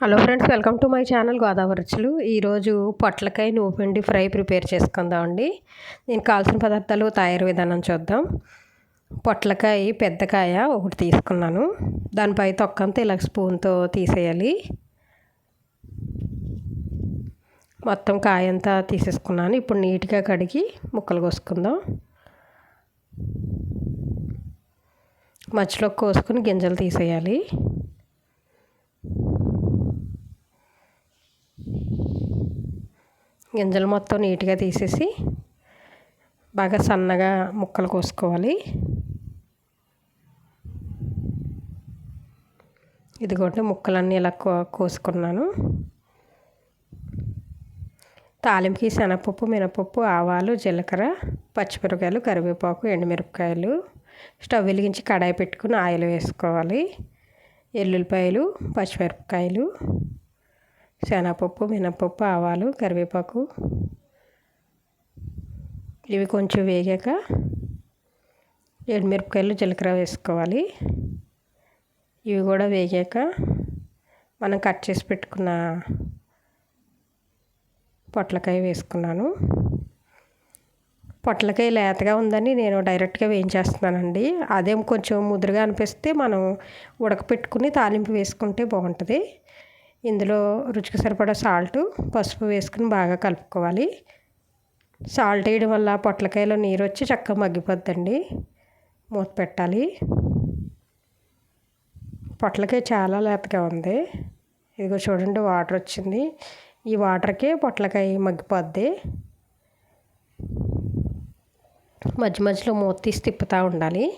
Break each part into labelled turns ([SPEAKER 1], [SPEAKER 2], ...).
[SPEAKER 1] Hello friends welcome to my channel గోదావరిచులు ఈరోజు పొట్లకాయ నువ్వు పిండి ఫ్రై ప్రిపేర్ చేసుకుందామండి. నేను కావాల్సిన పదార్థాలు తయారు విధానం చూద్దాం. పొట్లకాయ పెద్దకాయ ఒకటి తీసుకున్నాను. దానిపై తొక్కంతా ఇలా స్పూన్తో తీసేయాలి. మొత్తం కాయ అంతా తీసేసుకున్నాను. ఇప్పుడు నీట్గా కడిగి ముక్కలు కోసుకుందాం. మధ్యలో కోసుకుని గింజలు తీసేయాలి. గింజలు మొత్తం నీట్గా తీసేసి బాగా సన్నగా ముక్కలు కోసుకోవాలి. ఇదిగోండి ముక్కలన్నీ ఇలా కో కోసుకున్నాను. తాలింపుకి శనగపప్పు మినపప్పు ఆవాలు జీలకర్ర పచ్చిమిరపకాయలు కరివేపాకు ఎండుమిరపకాయలు స్టవ్ వెలిగించి కడాయి పెట్టుకుని ఆయిల్ వేసుకోవాలి. ఎల్లుల్లిపాయలు పచ్చిమిరపకాయలు శనగపప్పు మినపప్పు ఆవాలు కరివేపాకు. ఇవి కొంచెం వేగాక ఎండుమిరపకాయలు జీలకర్ర వేసుకోవాలి. ఇవి కూడా వేగాక మనం కట్ చేసి పెట్టుకున్న పొట్లకాయ వేసుకున్నాను. పొట్లకాయ లేతగా ఉందని నేను డైరెక్ట్గా వేయించేస్తున్నానండి. అదేం కొంచెం ముదురుగా అనిపిస్తే మనం ఉడకపెట్టుకుని తాలింపు వేసుకుంటే బాగుంటుంది. ఇందులో రుచికి సరిపడా సాల్ట్ పసుపు వేసుకుని బాగా కలుపుకోవాలి. సాల్ట్ వేయడం వల్ల పొట్లకాయలో నీరు వచ్చి చక్కగా మగ్గిపోద్దండి. మూత పెట్టాలి. పొట్లకాయ చాలా లేతగా ఉంది. ఇదిగో చూడండి వాటర్ వచ్చింది. ఈ వాటర్కే పొట్లకాయ మగ్గిపోద్ది. మధ్య మధ్యలో మూత తీసి తిప్పుతూ ఉండాలి.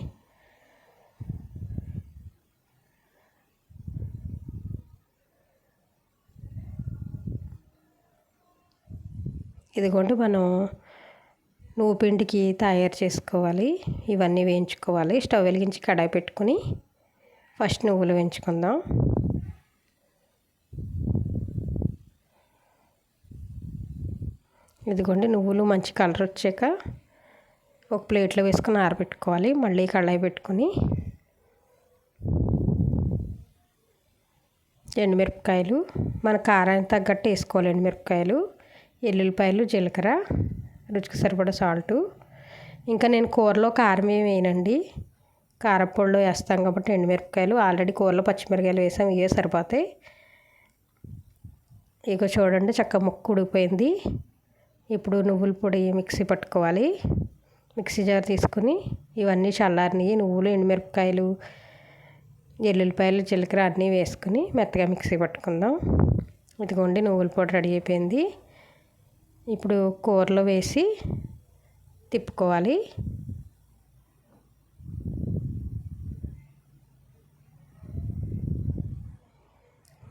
[SPEAKER 1] ఇదిగోండి మనం నువ్వు పిండికి తయారు చేసుకోవాలి. ఇవన్నీ వేయించుకోవాలి. స్టవ్ వెలిగించి కడాయి పెట్టుకుని ఫస్ట్ నువ్వులు వేయించుకుందాం. ఇదిగోండి నువ్వులు మంచి కలర్ వచ్చాక ఒక ప్లేట్లో వేసుకుని ఆరబెట్టుకోవాలి. మళ్ళీ కడాయి పెట్టుకొని ఎండుమిరపకాయలు మన కారానికి తగ్గట్టు వేసుకోవాలి ఎండుమిరపకాయలు. ఎల్లుల్లిపాయలు జీలకర్ర రుచికి సరిపడా సాల్టు. ఇంకా నేను కూరలో కారం ఏమి వేయనండి. కారపొడిలో వేస్తాం కాబట్టి ఎండుమిరపకాయలు. ఆల్రెడీ కూరలో పచ్చిమిరకాయలు వేసాం ఇవే సరిపోతాయి. ఇక చూడండి చక్క ముక్క ఉడికిపోయింది ఇప్పుడు నువ్వుల పొడి మిక్సీ పట్టుకోవాలి. మిక్సీ జార్ తీసుకుని ఇవన్నీ చల్లారినవి నువ్వులు ఎండుమిరపకాయలు ఎల్లుల్లిపాయలు జీలకర్ర అన్నీ వేసుకుని మెత్తగా మిక్సీ పట్టుకుందాం. ఇదిగోండి నువ్వుల పొడి రెడీ అయిపోయింది. ఇప్పుడు కూరలో వేసి తిప్పుకోవాలి.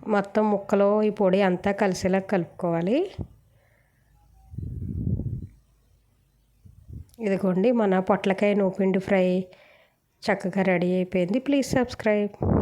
[SPEAKER 1] మొత్తం ముక్కలో ఈ పొడి అంతా కలిసేలా కలుపుకోవాలి. ఇదిగోండి మన పొట్లకాయ నూపిండి ఫ్రై చక్కగా రెడీ అయిపోయింది. Please subscribe.